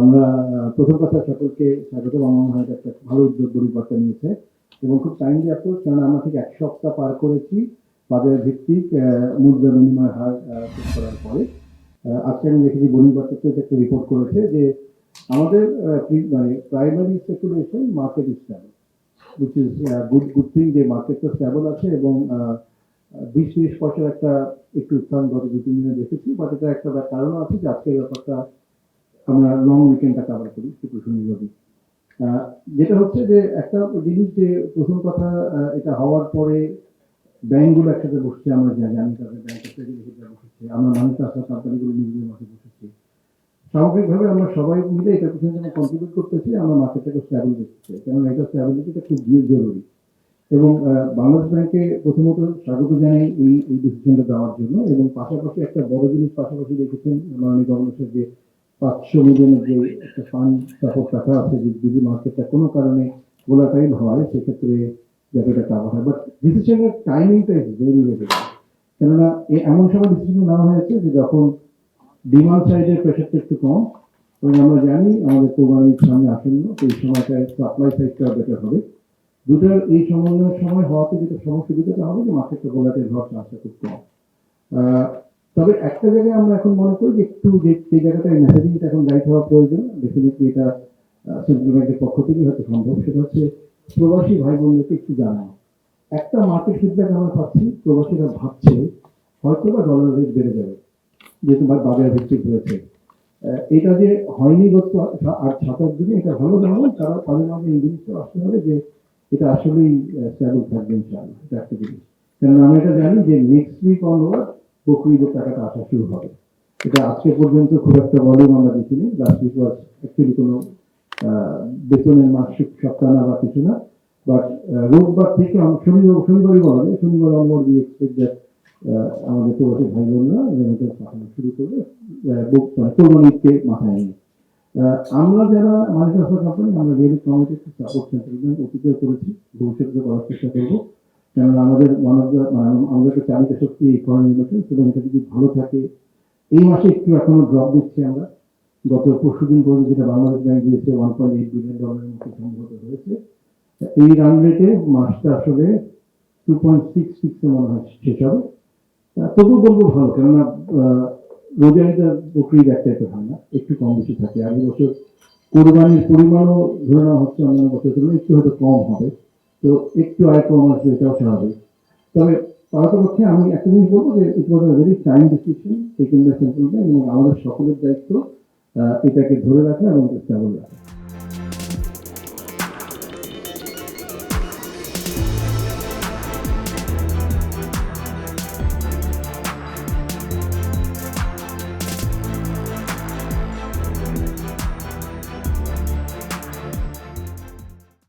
আমরা প্রথম কথা সকলকে স্বাগত। আমার মনে হয় এটা একটা ভালো উদ্যোগ পরিবর্তন নিয়েছে এবং খুব টাইমলি অ্যাপ্রোচ কারণ আমরা ঠিক এক সপ্তাহ পার করেছি বাজার ভিত্তিক মুদ্রা বিনিময় হার শেষ করার পরে। আজকে আমি দেখেছি বনিবার্তাতে একটা রিপোর্ট করেছে যে আমাদের মানে primary speculation market stable which is good good thing যে মার্কেটটা স্ট্যাবল আছে এবং বিশ, তিরিশ পয়সার একটা একটু উত্থান গত দু তিন দিনে দেখেছি বাট এটা একটা কারণ আছে যে আজকের ব্যাপারটা আমরা লং উইকেন্ডটা কাভার করি শুক্র শনি রবি যেটা হচ্ছে যে একটা জিনিস যে প্রথম কথা এটা হওয়ার পরে ব্যাংকগুলো একসাথে বসছে, আমরা যা জানি তাদের ব্যাংক বসেছে, আমরা মানুষ আসা কোম্পানিগুলো নিজেদের মাঠে বসেছি। সামগ্রিকভাবে আমরা সবাই মিলে এটা পিছনে যেন কন্ট্রিবিউট করতেছি, আমরা মার্কেটটাকে স্ট্যাবল দেখতে কেননা এটা স্ট্যাবিলিটিটা খুব জরুরি। এবং বাংলাদেশ ব্যাংকে প্রথমত স্বাগত জানাই এই এই ডিসিশনটা দেওয়ার জন্য, এবং পাশাপাশি একটা বড় জিনিস পাশাপাশি দেখেছেন মাননীয় গভর্নমেন্টের যে পাঁচশো মিলিয়নের যে একটা ফান্ড সাপোর্ট রাখা আছে, যদি মার্কেটটা কোনো কারণে ভোলাটাইল হয়, সেক্ষেত্রে এটা কাভার হয়। বাট ডিসিশনের টাইমিংটা ইজ ভেরি ভেরি কেননা এমন সময় ডিসিশন নেওয়া হয়েছে যে যখন ডিমান্ড সাইডের প্রেশারটা একটু কম, এবং আমরা জানি আমাদের কোরবানির সামনে আসন্ন এই সময়টায় সাপ্লাই সাইডটা বেটার হবে। দুটোর এই সমন্বয়ের সময় হওয়াতে যেটা সমস্যা যেটা হবে যে মার্কেটটা ভোলাটাইল হওয়ার চান্সটা খুব কম। তবে একটা জায়গায় আমরা এখন মনে করি যে একটু যে সেই জায়গাটায় মেসেজিংটা এখন রাইট হওয়া প্রয়োজন ডেফিনেটলি এটা সেন্ট্রাল ব্যাংকের পক্ষ থেকে হয়তো সম্ভব। সেটা হচ্ছে প্রবাসী ভাই বোনদেরকে একটু জানানো। একটা মার্কেট ফিডব্যাক আমরা পাচ্ছি, প্রবাসীরা ভাবছে হয়তো বা ডলার রেট বেড়ে যাবে, যেহেতু বাজার ভিত্তিক হয়েছে এটা যে হয়নি গত আর সাতাশ দিনে, এটা ভালো জানো তারা, তাদের মাঝে এই জিনিসটা আসতে হবে যে এটা আসলেই স্ট্যাবল থাকবে, ইনশাআল্লাহ। এটা একটা জিনিস। কেননা আমরা এটা জানি যে নেক্সট উইক অনওয়ার্ড বকরিদের টাকাটা আসা শুরু হবে। এটা আজকে পর্যন্ত খুব একটা ভলিউম আমরা দেখিনি লাস্ট উইক ওয়াজ অ্যাকচুয়ালি কোনো বেতনের মাসিক সপ্তাহ না বা কিছু না। বাট রোববার থেকে শনিবার, শনিবারই বলা যায়, শনিবার অনওয়ার্ড উই এক্সপেক্ট দ্যাট আমাদের প্রবাসী ভাই বোনরা রেমিটেন্স পাঠানো শুরু করবে বুক- মানে কোরবানিকে মাথায় নিয়ে। আমরা যারা মালিক কোম্পানি আমরা really committed support central bank অতীতেও করেছি, ভবিষ্যতে করার চেষ্টা করব। কেননা আমাদের ওয়ান অফ আমাদের একটা চালিত শক্তি এই ফরেন ইনভেস্টমেন্ট এবং এটা যদি ভালো থাকে, এই মাসে একটু এখনও ড্রপ দিচ্ছি আমরা। গত পরশু দিন পর্যন্ত যেটা বাংলাদেশ ব্যাংক দিয়েছে ওয়ান পয়েন্ট এইট বিলিয়ন ডলারের মতো সম্ভবত হয়েছে এই রান রেটে মাসটা আসলে টু পয়েন্ট সিক্স সিক্সে মনে হয় শেষ হবে। তবু বলব ভালো, কেননা রোজারিটা বকরির এক টাইপের হয় না, একটু কম বেশি থাকে। আগের বছর কোরবানির পরিমাণও ধরে নেওয়া হচ্ছে অন্যান্য বছর একটু হয়তো কম হবে। তো একটু আয় কম আসবে এটাও স্বাভাবিক তবে পারতপক্ষে আমি একটা জিনিস বলব যে it was very time decision taken by central bank এবং আমাদের সকলের দায়িত্ব এটাকে ধরে রাখা এবং স্টেবল রাখা।